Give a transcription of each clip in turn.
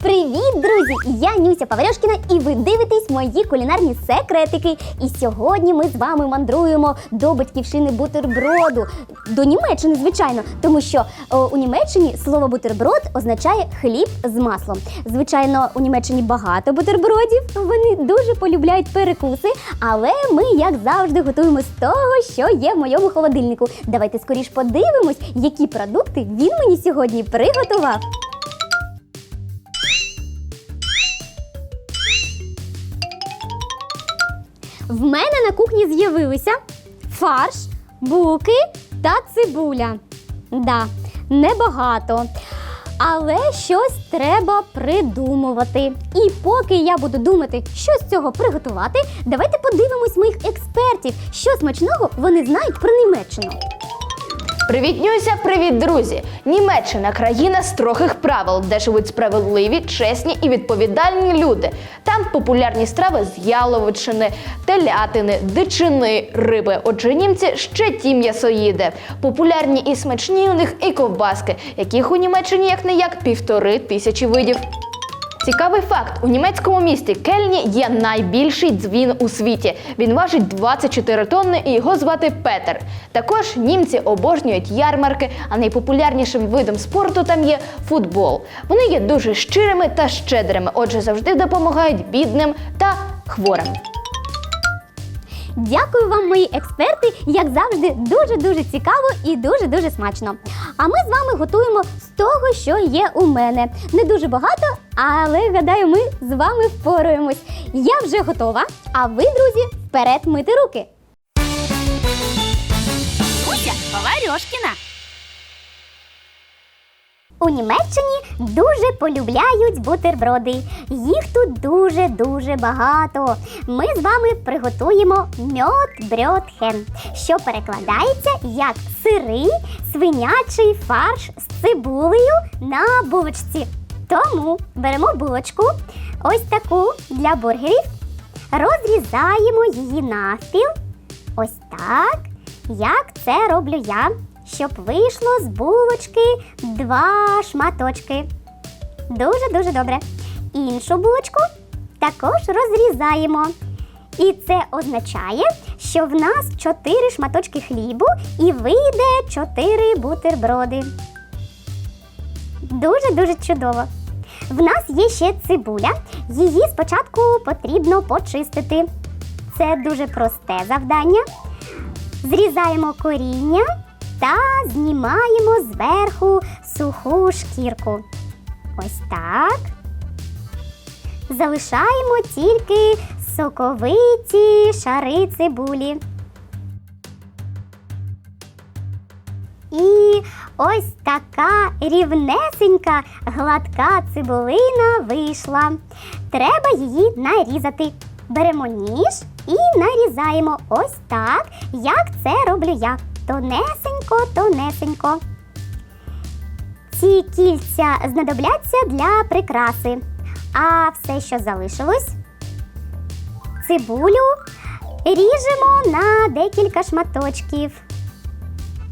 Привіт, друзі! Я Нюся Паварьошкіна і ви дивитесь мої кулінарні секретики. І сьогодні ми з вами мандруємо до батьківщини бутерброду, до Німеччини, звичайно, тому що о, у Німеччині слово бутерброд означає хліб з маслом. Звичайно, у Німеччині багато бутербродів. Вони дуже полюбляють перекуси, але ми, як завжди, готуємо з того, що є в моєму холодильнику. Давайте скоріш подивимось, які продукти він мені сьогодні приготував. В мене на кухні з'явилися фарш, булки та цибуля. Да, небагато. Але щось треба придумувати. І поки я буду думати, що з цього приготувати, давайте подивимось моїх експертів, що смачного вони знають про Німеччину. Привіт, Нюся, привіт, друзі! Німеччина країна строгих правил, де живуть справедливі, чесні і відповідальні люди. Там популярні страви з яловичини, телятини, дичини, риби. Отже, німці ще ті м'ясоїди. Популярні і смачні у них і ковбаски, яких у Німеччині як не як півтори тисячі видів. Цікавий факт: у німецькому місті Кельні є найбільший дзвін у світі. Він важить 24 тонни і його звати Петер. Також німці обожнюють ярмарки, а найпопулярнішим видом спорту там є футбол. Вони є дуже щирими та щедрими, отже, завжди допомагають бідним та хворим. Дякую вам, мої експерти. Як завжди, дуже дуже цікаво і дуже дуже смачно. А ми з вами готуємо з того, що є у мене. Не дуже багато, але гадаю, ми з вами впораємось. Я вже готова. А ви, друзі, вперед мити руки. Нюся Паварьошкіна. У Німеччині дуже полюбляють бутерброди. Їх тут дуже-дуже багато. Ми з вами приготуємо мьот брьотхен, що перекладається як сирий свинячий фарш з цибулею на булочці. Тому беремо булочку, ось таку для бургерів, розрізаємо її навпіл. Ось так, як це роблю я, щоб вийшло з булочки два шматочки. Дуже-дуже добре. Іншу булочку також розрізаємо. І це означає, що в нас 4 шматочки хлібу і вийде 4 бутерброди. Дуже-дуже чудово. В нас є ще цибуля. Її спочатку потрібно почистити. Це дуже просте завдання. Зрізаємо коріння та знімаємо зверху суху шкірку. Ось так. Залишаємо тільки соковиті шари цибулі. Ось така рівнесенька гладка цибулина вийшла. Треба її нарізати. Беремо ніж і нарізаємо ось так, як це роблю я. Тонесенько, тонесенько. Ці кільця знадобляться для прикраси. А все, що залишилось, цибулю ріжемо на декілька шматочків.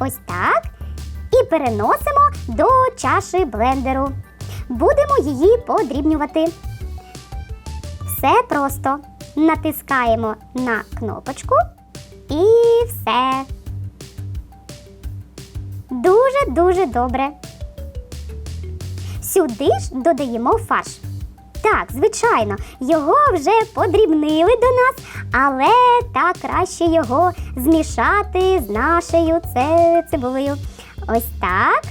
Ось так. І переносимо до чаші блендеру. Будемо її подрібнювати. Все просто. Натискаємо на кнопочку і все. Дуже-дуже добре. Сюди ж додаємо фарш. Так, звичайно, його вже подрібнили до нас, але так краще його змішати з нашою цибулею. Ось так.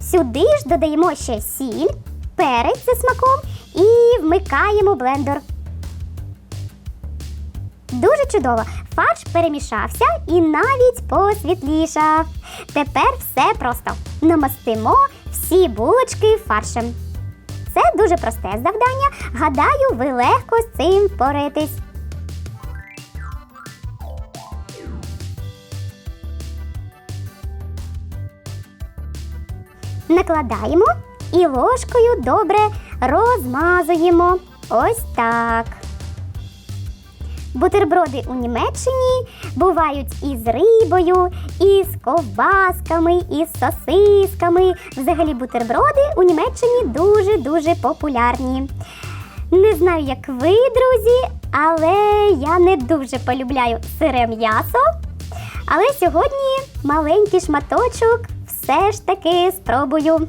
Сюди ж додаємо ще сіль, перець за смаком і вмикаємо блендер. Дуже чудово. Фарш перемішався і навіть посвітлішав. Тепер все просто. Намастимо всі булочки фаршем. Це дуже просте завдання. Гадаю, ви легко з цим впораєтесь. Накладаємо і ложкою добре розмазуємо. Ось так. Бутерброди у Німеччині бувають із рибою, із ковбасками, із сосисками. Взагалі бутерброди у Німеччині дуже-дуже популярні. Не знаю, як ви, друзі, але я не дуже полюбляю сире м'ясо. Але сьогодні маленький шматочок все ж таки спробую.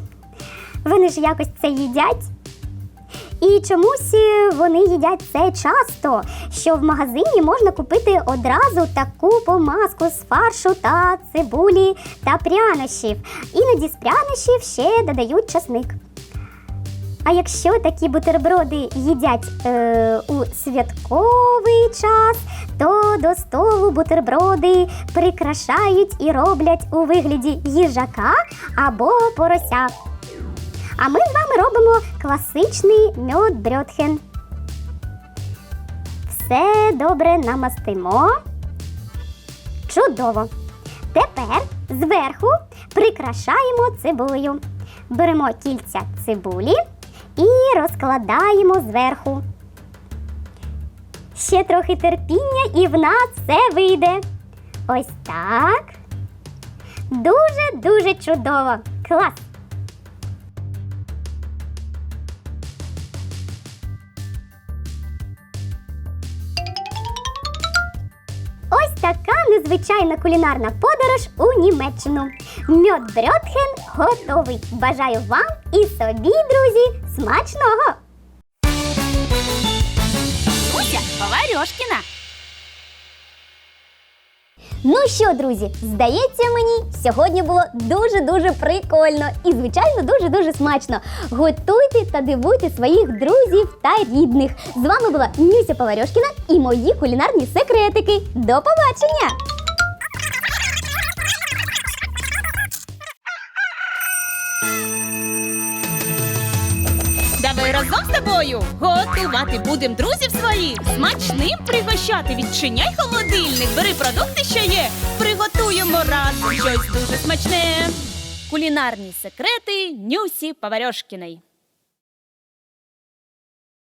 Вони ж якось це їдять. І чомусь е, вони їдять це часто, що в магазині можна купити одразу таку помазку з фаршу та цибулі та прянощів. Іноді з прянощів ще додають часник. А якщо такі бутерброди їдять е, у святковий час, до столу бутерброди прикрашають і роблять у вигляді їжака або порося. А ми з вами робимо класичний мьод брьотхен. Все добре намастимо. Чудово. Тепер зверху прикрашаємо цибулею. Беремо кільця цибулі і розкладаємо зверху. Ще трохи терпіння і в нас все вийде. Ось так. Дуже-дуже чудово. Клас! Ось така незвичайна кулінарна подорож у Німеччину. Мьод Брьотхен готовий. Бажаю вам і собі, друзі, смачного! Поварьошкіна. Ну що, друзі, здається мені, сьогодні було дуже-дуже прикольно і, звичайно, дуже-дуже смачно. Готуйте та дивуйте своїх друзів та рідних. З вами була Нюся Поварьошкіна і мої кулінарні секретики. До побачення! Разом з тобою готувати будем друзів своїх. Смачним пригощати. Відчиняй холодильник, бери продукти, що є. Приготуємо разом щось дуже смачне. Кулінарні секрети Нюсі Поварьошкіної.